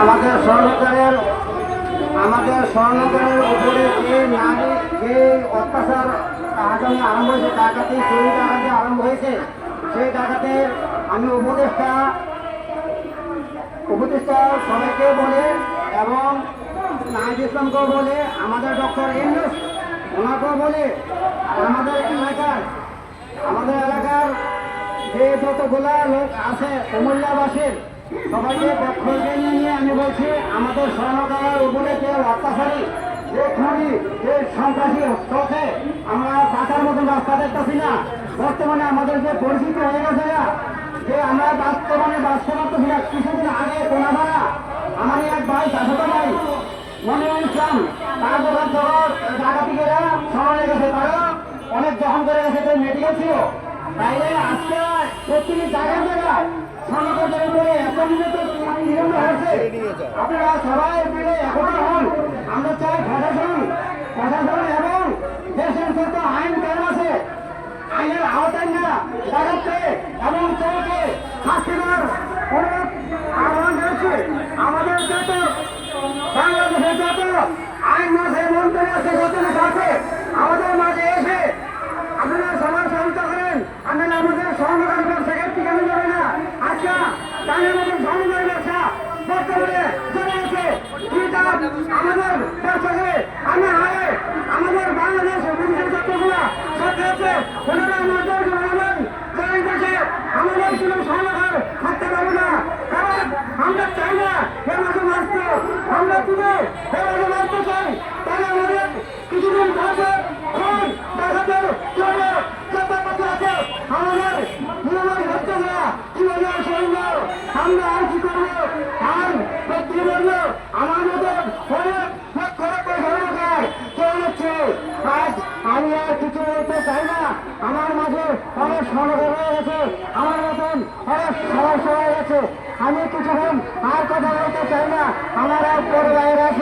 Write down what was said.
আমাদের স্বর্ণকারের আমাদের স্বর্ণকারের উপরে যে নারী, যে অত্যাচার আগামী আরম্ভ হয়েছে ডাকাতি চুরি ডাকাতি আরম্ভ হয়েছে। সেই ডাকাতের আমি উপদেষ্টা উপদেষ্টা সবাইকে বলে এবং নাহিদ ইসলামকেও বলে, আমাদের ডক্টর ইন্ডুস ওনাকেও বলে, আমাদের এলাকার আমাদের এলাকার যে যতগুলা লোক আছে, কুমিল্লাবাসীর, সবাইকে পক্ষকে নিয়ে নিয়ে আমি বলছি আমাদের স্বর্ণকারের উপরে যে অত্যাচারী যে খুনি যে সন্ত্রাসী চলছে আমরা বাঁচার মতন রাস্তা দেখতেছি না। বর্তমানে আমাদের যে পরিস্থিতি হয়ে গেছে না, যে আমরা বর্তমানে বাঁচতে পারতেছি না কিছুদিন আগে কোনাভাড়া আমার এক ভাই চাষাতো ভাই মনিরুল ইসলাম তার দোকান থেকে ডাকাতিকেরা সরানো গেছে। তারা অনেক জখম করে গেছে যে মেডিকেল ছিল। তাইলে আজকে প্রত্যেকে জায়গায় জায়গায় সমাজের উপরে এত হয়েছে আপনারা সবাই মিলে একত্র হন। আমরা চাই প্রশাসন প্রশাসন এবং দেশের যত আইন কানুন আছে, আইনের আওতায় না দাঁড়াচ্ছে এবং চলকে শাস্তি দেওয়ার অনুরোধ আহ্বান রয়েছে আমাদের যত বাংলাদেশের যত আইন মাসে মন্ত্রী আছে, যত আছে, আমাদের মাঝে এসে আপনারা সবাই সহযোগিতা করেন আপনারা আমাদের সহযোগিতার ব্যবসাকে টিকানো যাবে না। আচ্ছা মধ্যে সহযোগিতার ব্যবসা বর্তমানে আছে। কিন্তু আমাদের ব্যবসাকে আমি আয়ে আমাদের মানুষের যতগুলা সাথে আছে। ওনারা আমাদের কোনো সহযোগিতা থাকতে পারব না। কারণ আমরা চাই না এ মারতে আমরা তুলে এ মারতে চাই, তাহলে আমাদের কিছুদিন থাকবে খুন দেখাতে চলে আমাদের নিয়মের না জীবনের সুন্দর আমরা আর কি করব আর ব্যক্তি বলব আমার মতো অনেক লক্ষ লক্ষ সরকার চলেছে আজ আমি আর কিছু বলতে চাই না আমার মাঝে আমার মতন অনেক গেছে আমি কিছুক্ষণ আর কথা বলতে চাই না। আমার আর পরিবারের আছে